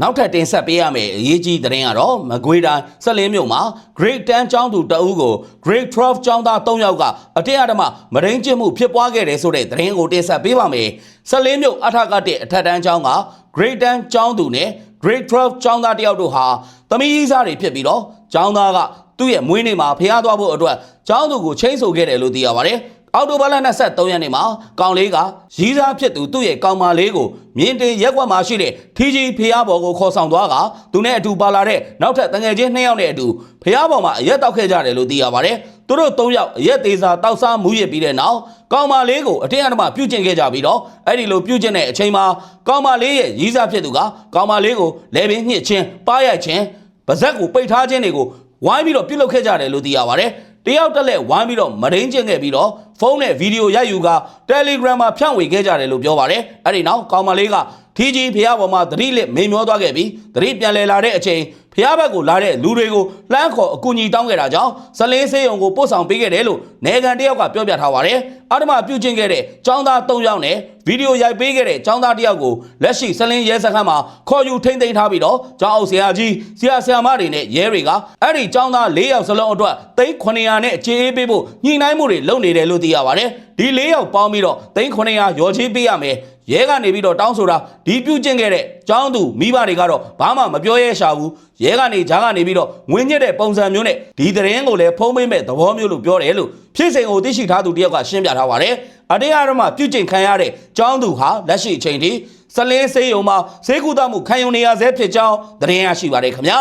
နောက်ထပ်တင်ဆက်ပေးရမယ့်အရေးကြီးသတင်းကတော့မကွေးတိုင်းဆက်လင်းမြို့မှာ Grade 10ကျောင်းသူတအုပ်ကို Grade 12ကျောင်းသား3ယောက်ကအတင်းအဓမ္မမရင်းကျင့်မှုဖြစ်ပွားခဲ့တယ်ဆိုတဲ့သတင်းကိုတင်ဆက်ပေးပါမယ်။ဆက်လင်းမြို့အထက်ကတဲ့အထက်တန်းကျောင်းက Grade 10ကျောင်းသူနဲ့ Grade 12ကျောင်းသားတယောက်တို့ဟာသမီးကြီးစားတွေဖြစ်ပြီးတော့ကျောင်းသားကသူ့ရဲ့မွေးနေ့မှာဖျားသွားဖို့အတွက်ကျောင်းသူကိုချိန်ဆိုခဲ့တယ်လို့သိရပါတယ်။ အော်တိုဘာလ23ရက်နေ့မှာကောင်လေးကရီးစားဖြစ်သူသူ့ရဲ့ကောင်မလေးကိုမြင်းတင်ရက်ကွက်မှာရှိတဲ့ထီကြီးဖျားဘော်ကိုခေါ်ဆောင်သွားကသူနဲ့အတူပါလာတဲ့နောက်ထပ်တငယ်ချင်း2ယောက်နဲ့အတူဖျားဘော်မှာအရက်တောက်ခဲ့ကြတယ်လို့သိရပါတယ်။သူတို့3ယောက်အရက်သေးစာတောက်စားမူးရစ်ပြီးတဲ့နောက်ကောင်မလေးကိုအတင်းအဓမ္မပြုတ်ကျင်ခဲ့ကြပြီးတော့အဲ့ဒီလိုပြုတ်ကျင်တဲ့အချိန်မှာကောင်မလေးရဲ့ရီးစားဖြစ်သူကကောင်မလေးကိုလဲပင်ညှစ်ချင်းပါရိုက်ချင်းပါဇက်ကိုပိတ်ထားခြင်းတွေကိုဝိုင်းပြီးတော့ပြုတ်လုခဲ့ကြတယ်လို့သိရပါတယ်။တယောက်တက်လက်ဝိုင်းပြီးတော့မရင်းကျင်ခဲ့ပြီးတော့ ဖုန်းနဲ့ဗီဒီယိုရိုက်ယူက Telegram မှာဖြန့်ဝေခဲ့ကြတယ်လို့ပြောပါတယ်။အဲ့ဒီနောက်ကောင်မလေးကထီကြီးဖះပေါ်မှာသတိလက်မိန်မျောသွားခဲ့ပြီးသတိပြန်လည်လာတဲ့အချိန် ဖះဘက်ကိုလာတဲ့လူတွေကိုလှမ်းခေါ်အကူအညီတောင်းခဲ့တာကြောင့်ဇလင်းစေးရုံကိုပို့ဆောင်ပေးခဲ့တယ်လို့နေကန်တယောက်ကပြောပြထားပါတယ်။အဓမ္မပြုကျင့်ခဲ့တဲ့ចောင်းသား၃ယောက်နဲ့ဗီဒီယိုရိုက်ပေးခဲ့တဲ့ចောင်းသားတစ်ယောက်ကိုလက်ရှိဇလင်းရဲစခန်းမှာခေါ်ယူထိမ့်သိမ်းထားပြီးတော့ကျောင်းအုပ်ဆရာကြီးဆရာဆရာမတွေနဲ့ရဲတွေကအဲ့ဒီចောင်းသား၄ယောက်စလုံးအတွက်သိန်း900နဲ့အခြေအေးပေးဖို့ညှိနှိုင်းမှုတွေလုပ်နေတယ်လို့သိရပါတယ်။ဒီ၄ယောက်ပေါင်းပြီးတော့သိန်း900ရော်ချေးပေးရမယ်။ ရဲကနေပြီးတော့တောင်းဆိုတာဒီပြုတ်ကျင့်ခဲ့တဲ့ကျောင်းသူမိဘတွေကတော့ဘာမှမပြောရဲရှာဘူးရဲကနေဂျားကနေပြီးတော့ငွေညစ်တဲ့ပုံစံမျိုးနဲ့ဒီသတင်းကိုလည်းဖုံးပေးမဲ့သဘောမျိုးလို့ပြောတယ်လို့ဖြစ်စဉ်ကိုသိရှိထားသူတယောက်ကရှင်းပြထားပါတယ်အတေးအရမပြုတ်ကျင့်ခံရတဲ့ကျောင်းသူဟာလက်ရှိအချိန်ထိစလင်းစေးရုံမှာဈေးကူတမှုခံယူနေရဆဲဖြစ်ကြောင်းသတင်းရရှိပါတယ်ခင်ဗျာ